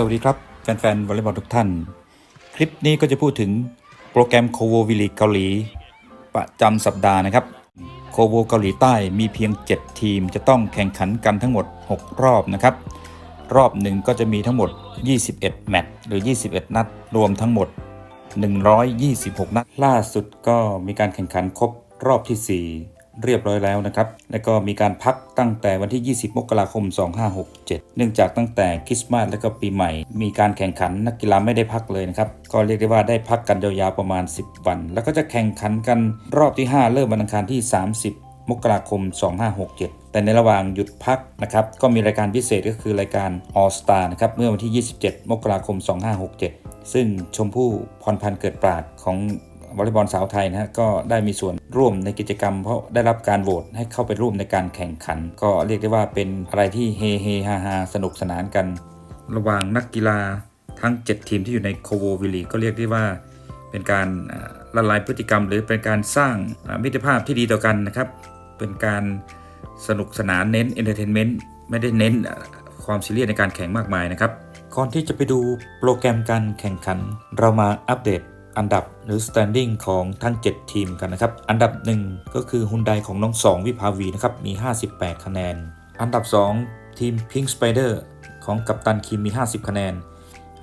สวัสดีครับ แฟนๆวอลเลย์บอลทุกท่าน คลิปนี้ก็จะพูดถึงโปรแกรมโคโววิลีเกาหลี ประจำสัปดาห์นะครับ โคโวเกาหลีใต้มีเพียง 7 ทีมจะต้องแข่งขันกันทั้งหมด 6 รอบนะครับ รอบหนึ่งก็จะมีทั้งหมด 21 แมตช์หรือ 21 นัด รวมทั้งหมด 126 นัด ล่าสุดก็มีการแข่งขันครบรอบที่ 4 เรียบร้อยแล้วนะครับ แล้วก็มีการพักตั้งแต่วันที่ 20 มกราคม 2567 เนื่องจากตั้งแต่คริสต์มาสและก็ปีใหม่ มีการแข่งขันนักกีฬาไม่ได้พักเลยนะครับ ก็เรียกได้ว่าได้พักกันยาวๆประมาณ 10 วัน แล้วก็จะแข่งขันกันรอบที่ 5 เริ่มวันอังคารที่ 30 มกราคม 2567แต่ในระหว่างหยุดพักนะครับ ก็มีรายการพิเศษก็คือรายการ All Star นะครับ เมื่อวันที่ 27 มกราคม 2567 ซึ่งชมพู่พรพันธ์เกิดปราดของ วอลเลย์บอลสาวไทยนะฮะก็ได้มีส่วนร่วมในกิจกรรม เพราะได้รับการโหวตให้เข้าไปร่วมในการแข่งขัน ก็เรียกได้ว่าเป็นอะไรที่เฮเฮฮาฮาสนุกสนานกัน ระหว่างนักกีฬาทั้ง 7 ทีมที่อยู่ในโคโววิลีก็เรียกได้ว่าเป็นการละลายพฤติกรรม หรือเป็นการสร้างมิตรภาพที่ดีต่อกันนะครับ เป็นการสนุกสนานเน้นเอนเตอร์เทนเมนต์ไม่ได้เน้นความซีเรียสในการแข่งมากมายนะครับ ก่อนที่จะไปดูโปรแกรมการแข่งขัน เรามาอัปเดต อันดับหรือ standing ของทั้ง 7 ทีมกันนะครับ อันดับ 1 ก็คือฮุนไดของน้องสองวิภาวีนะครับ มี 58 คะแนน อันดับ 2 ทีม Pink Spider ของกัปตันคิมมี 50 คะแนน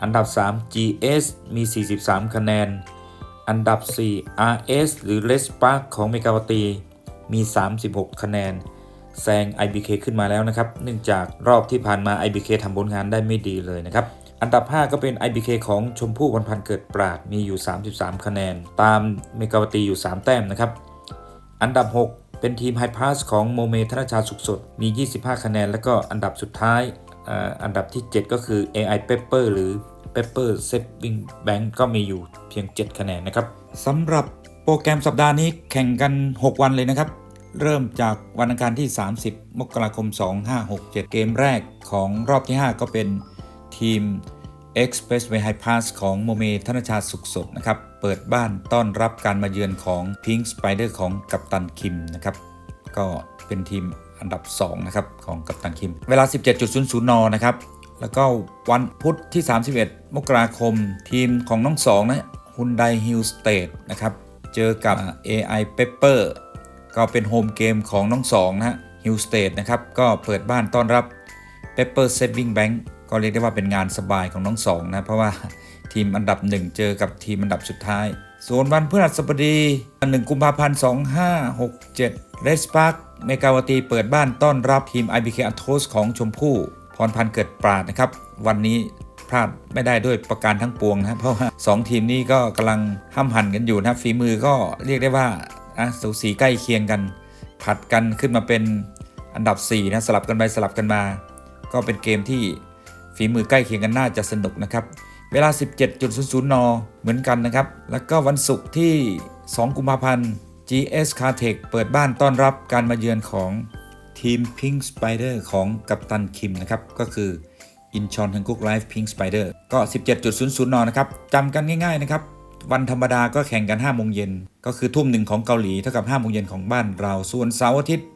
อันดับ 3 GS มี 43 คะแนน อันดับ 4 RS หรือ Red Spark ของเมกาวตี มี 36 คะแนนแซง IBK ขึ้นมาแล้วนะครับ เนื่องจากรอบที่ผ่านมา IBK ทำผลงานได้ไม่ดีเลยนะครับ อันดับ 5 ก็เป็น IBK ของชมพู่วันพันเกิดปราดมีอยู่ 33 คะแนน ตามเมกาวตีอยู่ 3 แต้มนะครับ อันดับ 6 เป็นทีมไฮพาสของโมเมธนชาสุขสดมี 25 คะแนน แล้วก็อันดับสุดท้ายอ่าอันดับที่ 7 ก็คือ AI Pepper หรือ Pepper Saving Bank ก็มีอยู่เพียง 7 คะแนนนะครับสำหรับโปรแกรมสัปดาห์นี้แข่งกัน 6 วันเลยนะครับ เริ่มจากวันอังคารที่ 30 มกราคม 2567 เกมแรกของรอบที่ 5 ก็เป็น ทีม Expressway High Pass ของโมเมธนชาสุขสดนะครับ เปิดบ้านต้อนรับการมาเยือนของ Pink Spider ของกัปตันคิมนะครับ ก็เป็นทีมอันดับ 2 นะครับ ของกัปตันคิม เวลา 17.00 น นะครับ แล้วก็วันพุธที่ 31 มกราคม ทีมของน้องสองนะ Hyundai Hill State นะครับ เจอกับ AI Pepper ก็เป็นโฮมเกมของน้องสองนะฮะ Hill State นะครับ ก็เปิดบ้านต้อนรับ Pepper Saving Bank ก็เรียกได้ว่าเป็นงานสบายของน้องสองนะเพราะว่าทีมอันดับ 1 เจอกับทีมอันดับสุดท้ายส่วนวันพฤหัสบดี 1 กุมภาพันธ์ 2567 เรสปาร์คเมกาวตีเปิดบ้านต้อนรับทีม IBK a t o s ของชมพู่พรพันธ์เกิดปราดนะครับ วันนี้พลาดไม่ได้ด้วยประการทั้งปวงนะเพราะว่า 2 ทีมนี้ก็กำลังห้ำหันกันอยู่นะฝีมือก็เรียกได้ว่าอะสูสีใกล้เคียงกัน ผัดกันขึ้นมาเป็นอันดับ4นะสลับกันไปสลับกันมา ก็เป็นเกมที่ ฝีมือใกล้เคียงกันน่าจะสนุกนะครับ เวลา 17.00 น เหมือนกันนะครับ แล้วก็วันศุกร์ที่ 2 กุมภาพันธ์ GS c a r t e c h เปิดบ้านต้อนรับการมาเยือนของทีม Pink Spider ของกัปตันคิมนะครับ ก็คืออินชอนทังกุกไลฟ์พิงค์สไปเดอร์ก็ 17.00 น นะครับจำกันง่ายๆนะครับ วันธรรมดาก็แข่งกัน 5 โมงเย็น ก็คือทุ่มหนึ่งของเกาหลี เท่ากับ 5 โมงเย็นของบ้านเรา ส่วนเสาร์อาทิตย์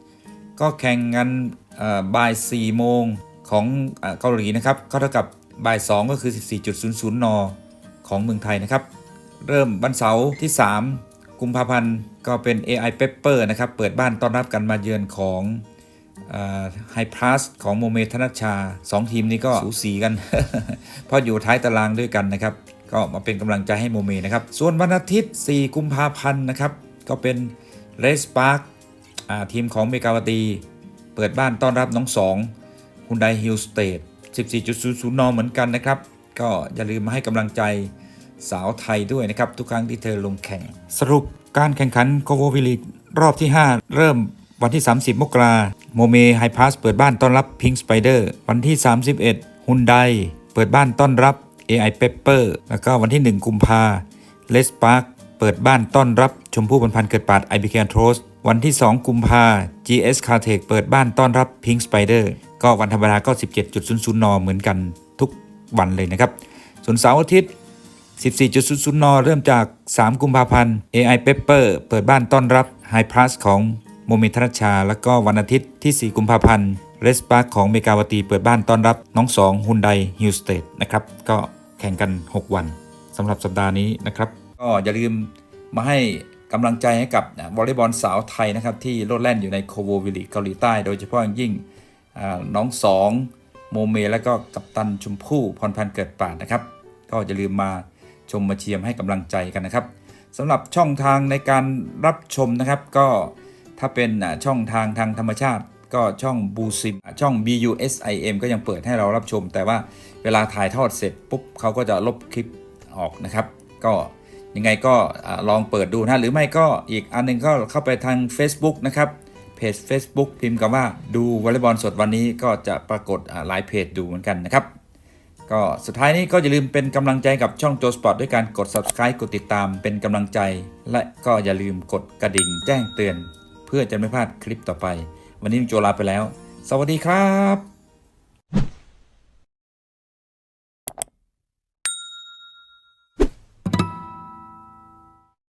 ก็แข่งกันบ่าย 4 โมง ของเกาหลีนะครับก็เท่ากับบ่าย 2 ก็คือ 14.00 น ของเมืองไทยนะครับ เริ่มวันเสาร์ที่ 3 กุมภาพันธ์ก็เป็น AI Pepper นะครับ เปิดบ้านต้อนรับกันมาเยือนของไฮพลัสของโมเมธนัชชา 2 ทีมนี้ก็สูสีกัน เพราะอยู่ท้ายตารางด้วยกันนะครับ ก็มาเป็นกำลังใจให้โมเมนะครับ ส่วนวันอาทิตย์ 4 กุมภาพันธ์นะครับ ก็เป็นเรสปาร์คทีมของเมกาวตี เปิดบ้านต้อนรับน้องสอง ฮุนไดฮิลสเตท14.00 น เหมือนกันนะครับ ก็อย่าลืมมาให้กำลังใจสาวไทยด้วยนะครับ ทุกครั้งที่เธอลงแข่ง สรุปการแข่งขันโคโววิลิกรอบที่ 5 เริ่มวันที่ 30 มกราโมเมไฮพาสเปิดบ้านต้อนรับพิง k ์สไปเดอร์วันที่ 31ฮุนไดเปิดบ้านต้อนรับ AI Pepper แล้วก็วันที่ 1 กุมภาเลสปาร์คเปิดบ้านต้อนรับชมพู่บรรพันธ์เกิดปาด IBK t r o s วันที่ 2 กุมภา GS c a r t e c เปิดบ้านต้อนรับ Pink Spider ก็วันธรรมดาก็ 17.00 น เหมือนกันทุกวันเลยนะครับ ส่วนเสาร์อาทิตย์ 14.00 น เริ่มจาก 3 กุมภาพันธ์ AI Pepper เปิดบ้านต้อนรับ High Plus ของโมเมธนชชา แล้วก็วันอาทิตย์ที่ 4 กุมภาพันธ์เรสปาร์คของเมกาวตีเปิดบ้านต้อนรับน้องสองฮุนไดฮิลสเตดนะครับ ก็แข่งกัน 6 วันสำหรับสัปดาห์นี้นะครับ ก็อย่าลืมมาให้กำลังใจให้กับวอลเลย์บอลสาวไทยนะครับ ที่โลดแล่นอยู่ในโคโววิลิเกาหลีใต้ โดยเฉพาะอย่างยิ่ง น้องสองโมเม และก็กัปตันชมพู่พรพันธ์เกิดปราดนะครับ ก็อย่าลืมมาชมมาเชียร์ให้กำลังใจกันนะครับสำหรับช่องทางในการรับชมนะครับ ก็ถ้าเป็นช่องทางทางธรรมชาติ ก็ช่องบูซิมช่อง BUSIM ก็ยังเปิดให้เรารับชม แต่ว่าเวลาถ่ายทอดเสร็จปุ๊บเขาก็จะลบคลิปออกนะครับ ก็ยังไงก็ลองเปิดดูนะหรือไม่ก็อีกอันหนึงก็เข้าไปทาง Facebook นะครับ เพจ Facebook พิมพ์คำว่าดูวอลเลย์บอลสดวันนี้ก็จะปรากฏอ่าหลายเพจดูเหมือนกันนะครับ ก็สุดท้ายนี้ก็อย่าลืมเป็นกำลังใจกับช่องโจสปอร์ตด้วยการกด subscribe กดติดตามเป็นกำลังใจ และก็อย่าลืมกดกระดิ่งแจ้งเตือน เพื่อจะไม่พลาดคลิปต่อไป วันนี้โจลาไปแล้ว สวัสดีครับ